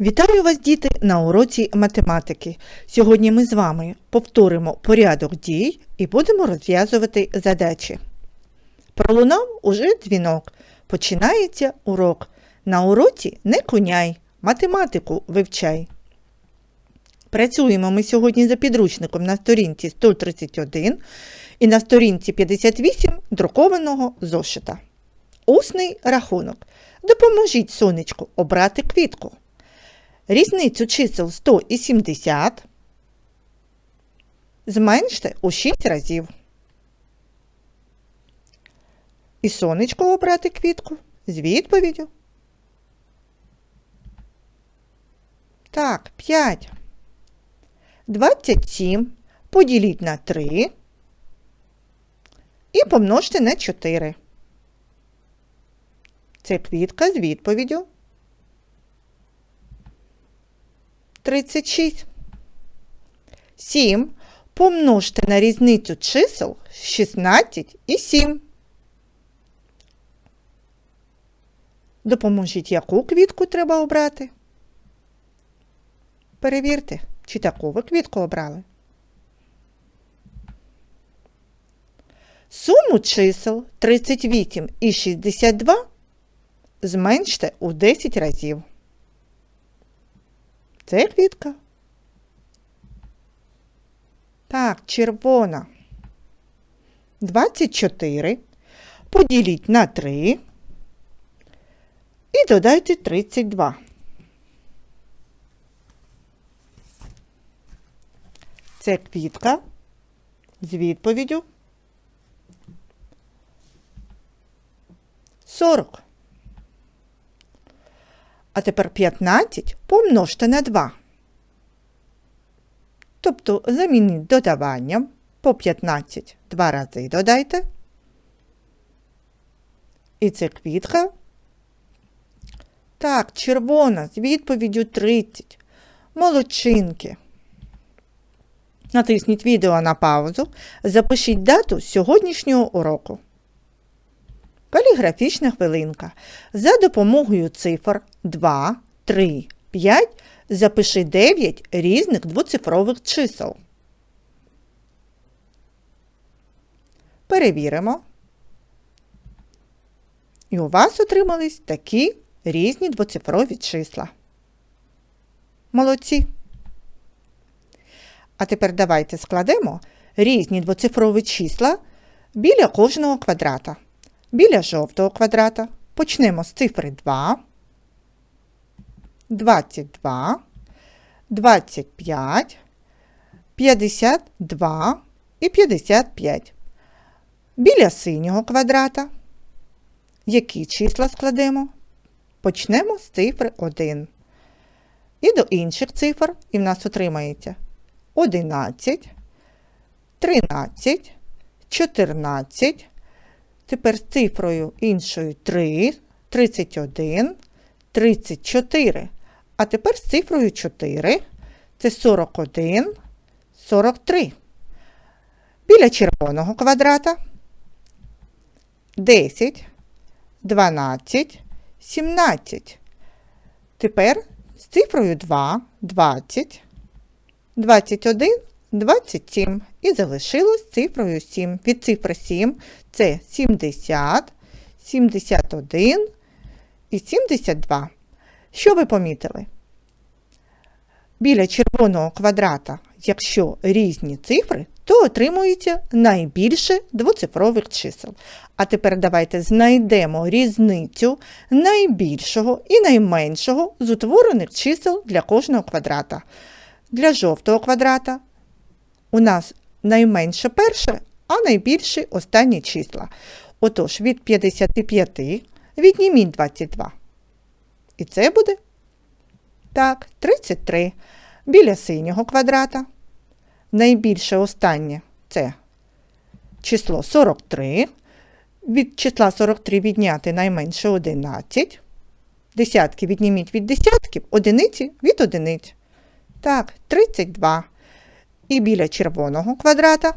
Вітаю вас, діти, на уроці математики. Сьогодні ми з вами повторимо порядок дій і будемо розв'язувати задачі. Пролунав уже дзвінок. Починається урок. На уроці не куняй, математику вивчай. Працюємо ми сьогодні за підручником на сторінці 131 і на сторінці 58 друкованого зошита. Усний рахунок. Допоможіть сонечку обрати квітку. Різницю чисел 100 і 70 зменште у 6 разів. І сонечко обрати квітку з відповіддю. Так, 5. 27 поділіть на 3 і помножте на 4. Це квітка з відповіддю 36. 7 помножте на різницю чисел 16 і 7. Допоможіть, яку квітку треба обрати? Перевірте, чи таку ви квітку обрали. Суму чисел 38 і 62 зменште у 10 разів. Це квітка. Так, червона. 24. Поділіть на 3 і додайте 32. Це квітка з відповіддю 40. А тепер 15 помножте на 2. Тобто замініть додаванням по 15 два рази додайте. І це квітка. Так, червона з відповіддю 30. Молодчинки. Натисніть відео на паузу. Запишіть дату сьогоднішнього уроку. Каліграфічна хвилинка. За допомогою цифр 2, 3, 5 запиши 9 різних двоцифрових чисел. Перевіримо. І у вас отримались такі різні двоцифрові числа. Молодці. А тепер давайте складемо різні двоцифрові числа біля кожного квадрата. Біля жовтого квадрата почнемо з цифри 2, 22, 25, 52 і 55. Біля синього квадрата. Які числа складемо? Почнемо з цифри 1. І до інших цифр і в нас отримається 11, 13, 14. Тепер цифрою іншою 3, 31, 34. А тепер з цифрою 4 це 41, 43. Біля червоного квадрата 10, 12, 17. Тепер з цифрою 2, 20, 21, 27 і залишилось цифрою 7. Від цифри 7 це 70, 71 і 72. Що ви помітили? Біля червоного квадрата, якщо різні цифри, то отримується найбільше двоцифрових чисел. А тепер давайте знайдемо різницю найбільшого і найменшого з утворених чисел для кожного квадрата. Для жовтого квадрата у нас найменше перше, а найбільше останні числа. Отож, від 55 відніміть 22. І це буде так, 33. Біля синього квадрата. Найбільше останнє це число 43. Від числа 43 відняти найменше 11. Десятки відніміть від десятків, одиниці від одиниць. Так, 32. І біля червоного квадрата.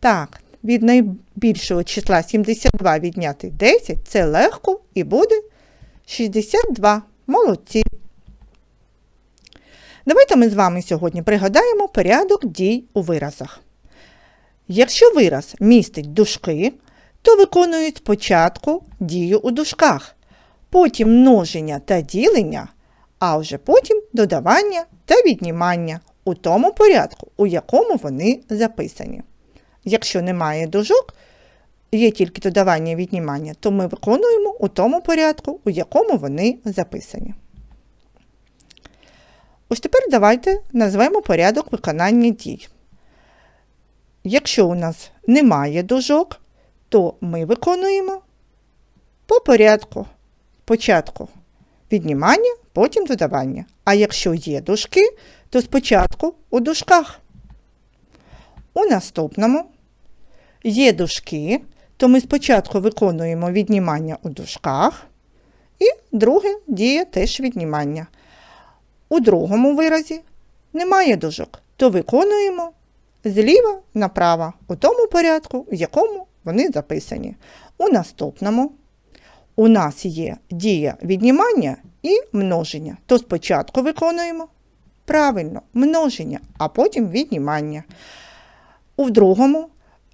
Так, від найбільшого числа 72 відняти 10 це легко і буде 62. Молодці. Давайте ми з вами сьогодні пригадаємо порядок дій у виразах. Якщо вираз містить дужки, то виконують спочатку дію у дужках, потім множення та ділення, а вже потім додавання та віднімання у тому порядку, у якому вони записані. Якщо немає дужок, є тільки додавання і віднімання, то ми виконуємо у тому порядку, у якому вони записані. Ось тепер давайте назвемо порядок виконання дій. Якщо у нас немає дужок, то ми виконуємо по порядку. Спочатку віднімання, потім додавання. А якщо є дужки, то спочатку у дужках. У наступному є дужки, то ми спочатку виконуємо віднімання у дужках, і друге діє теж віднімання. У другому виразі немає дужок, то виконуємо зліва направо у тому порядку, в якому вони записані. У наступному у нас є дія віднімання і множення. То спочатку виконуємо правильно множення, а потім віднімання. У другому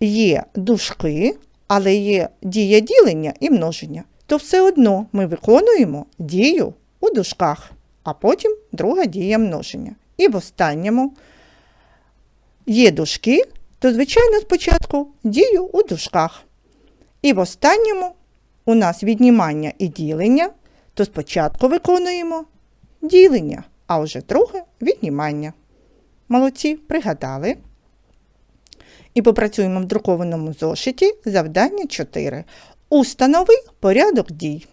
є дужки, але є дія ділення і множення. То все одно ми виконуємо дію у дужках, а потім друга дія множення. І в останньому є дужки, то, звичайно, спочатку дію у дужках. І в останньому у нас віднімання і ділення, то спочатку виконуємо ділення, а вже друге віднімання. Молодці, пригадали. І попрацюємо в друкованому зошиті завдання 4. Установи порядок дій.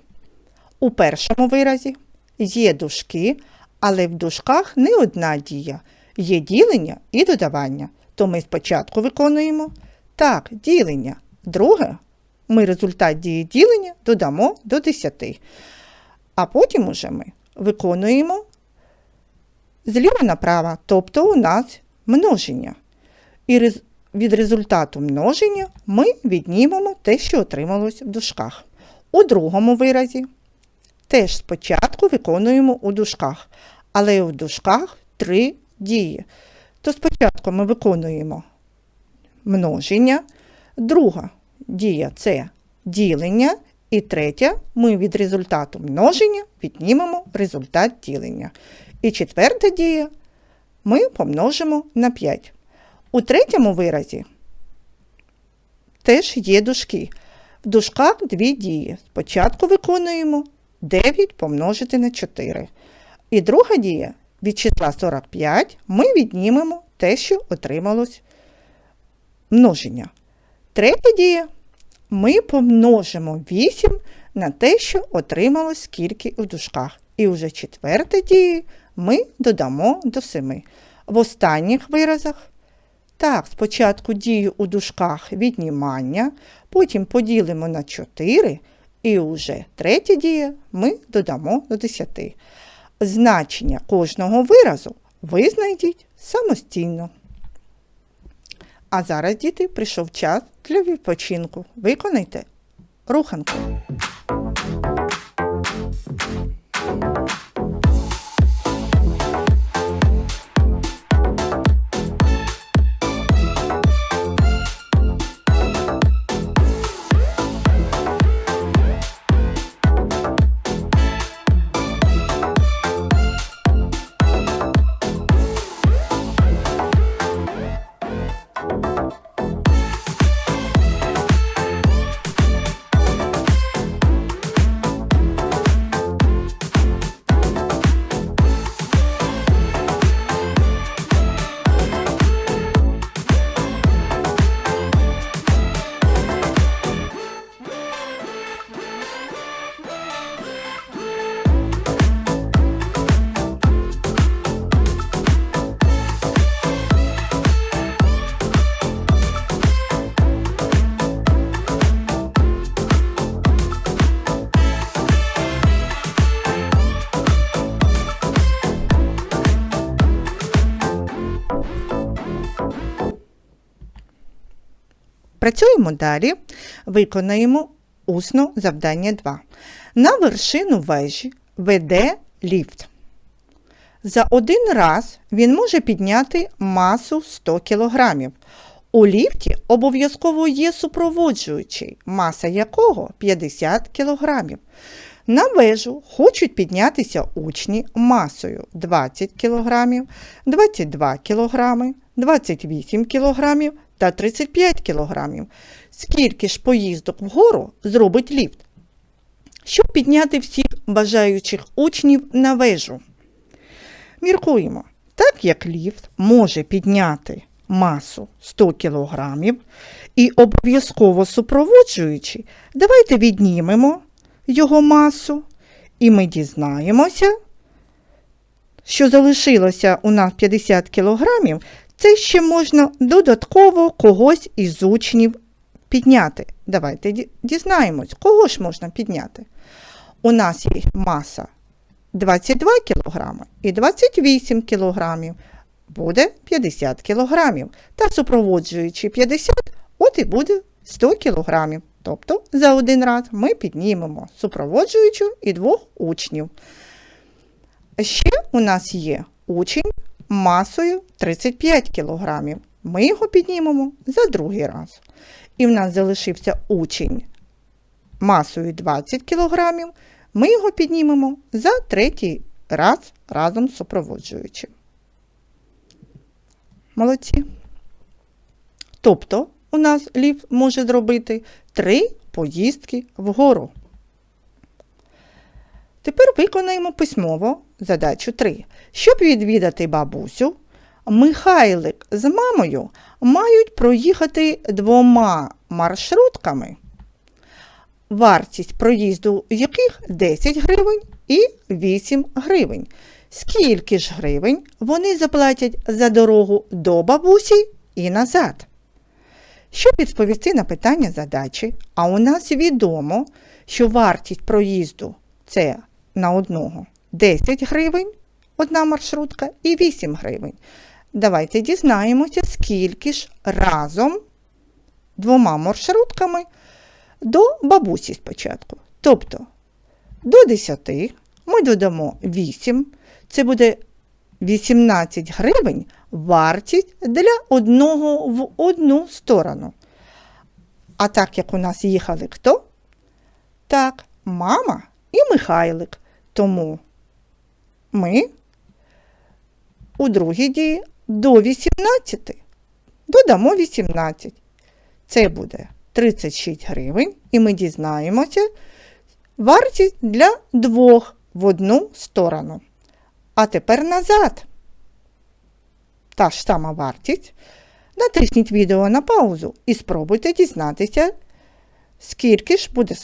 У першому виразі є дужки, але в дужках не одна дія. Є ділення і додавання. То ми спочатку виконуємо так, ділення. Друге, ми результат дії ділення додамо до 10. А потім уже ми виконуємо зліва направо, тобто у нас множення. І від результату множення ми віднімемо те, що отрималось в дужках. У другому виразі теж спочатку виконуємо у дужках, але у дужках три дії. То спочатку ми виконуємо множення, друга дія це ділення, і третя ми від результату множення віднімемо результат ділення. І четверта дія ми помножимо на 5. У третьому виразі теж є дужки. В дужках дві дії. Спочатку виконуємо 9 помножити на 4. І друга дія від числа 45 ми віднімемо те, що отрималось множення. Третя дія ми помножимо 8 на те, що отрималось скільки у дужках. І вже четверта дія ми додамо до 7. В останніх виразах так, спочатку дію у дужках віднімання, потім поділимо на 4, і вже третя дія ми додамо до 10. Значення кожного виразу ви самостійно. А зараз, діти, прийшов час для відпочинку. Виконайте руханку. Працюємо далі, виконаємо усно завдання 2. На вершину вежі веде ліфт. За один раз він може підняти масу 100 кг. У ліфті обов'язково є супроводжуючий, маса якого 50 кг. На вежу хочуть піднятися учні масою 20 кг, 22 кг, 28 кг та 35 кг. Скільки ж поїздок вгору зробить ліфт? Щоб підняти всіх бажаючих учнів на вежу. Міркуємо, так як ліфт може підняти масу 100 кг і обов'язково супроводжуючи, давайте віднімемо його масу, і ми дізнаємося, що залишилося у нас 50 кг, це ще можна додатково когось із учнів підняти. Давайте дізнаємось, кого ж можна підняти. У нас є маса 22 кг і 28 кг. Буде 50 кг. Та супроводжуючи 50, от і буде 100 кг. Тобто за один раз ми піднімемо супроводжуючу і двох учнів. Ще у нас є учень масою 35 кг. Ми його піднімемо за другий раз. І в нас залишився учень масою 20 кг. Ми його піднімемо за третій раз разом з супроводжуючим. Молодці. Тобто у нас ліфт може зробити три поїздки вгору. Тепер виконаємо письмово задачу 3. Щоб відвідати бабусю, Михайлик з мамою мають проїхати двома маршрутками, вартість проїзду яких 10 гривень і 8 гривень. Скільки ж гривень вони заплатять за дорогу до бабусі і назад? Щоб відповісти на питання задачі, а у нас відомо, що вартість проїзду це на одного 10 гривень, одна маршрутка і 8 гривень. Давайте дізнаємося, скільки ж разом двома маршрутками до бабусі спочатку. Тобто до 10 ми додамо 8, це буде 18 гривень вартість для одного в одну сторону. А так як у нас їхали хто? Так, мама і Михайлик. Тому ми у другій дії до 18 додамо 18. Це буде 36 гривень, і ми дізнаємося вартість для двох в одну сторону. А тепер назад. Та ж сама вартість. Натисніть відео на паузу і спробуйте дізнатися, скільки ж буде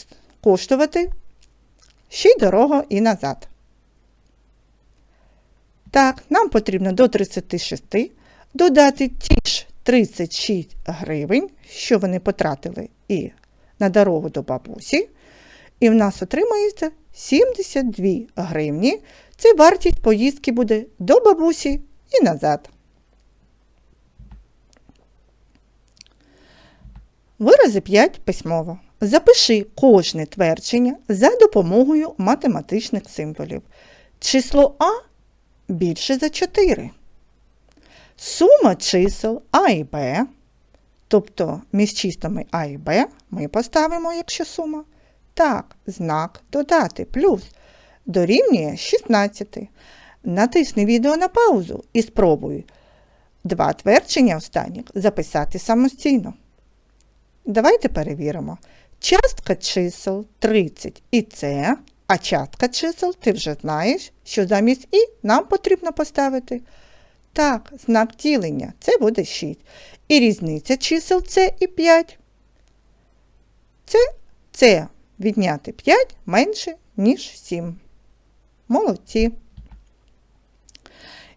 коштувати ще й дорога і назад. Так, нам потрібно до 36 додати ті ж 36 гривень, що вони потратили і на дорогу до бабусі. І в нас отримається 72 гривні. Це вартість поїздки буде до бабусі і назад. Вирази 5 письмово. Запиши кожне твердження за допомогою математичних символів. Число А більше за 4. Сума чисел А і Б, тобто між числами А і Б, ми поставимо, якщо сума. Так, знак додати плюс дорівнює 16. Натисни відео на паузу і спробуй два твердження останніх записати самостійно. Давайте перевіримо. Частка чисел 30 і це, а частка чисел ти вже знаєш, що замість і нам потрібно поставити. Так, знак ділення це буде 6. І різниця чисел це і 5. Це, це відняти 5 менше, ніж 7. Молодці.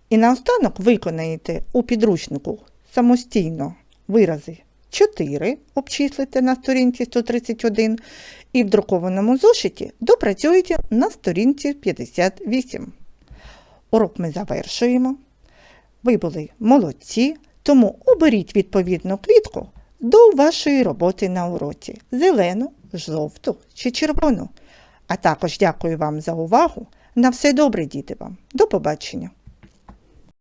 І наостанок виконаєте у підручнику самостійно вирази 4, обчислите на сторінці 131 і в друкованому зошиті допрацюєте на сторінці 58. Урок ми завершуємо. Ви були молодці, тому оберіть відповідну квітку до вашої роботи на уроці зелену, жовту чи червону. А також дякую вам за увагу. На все добре, діти вам. До побачення!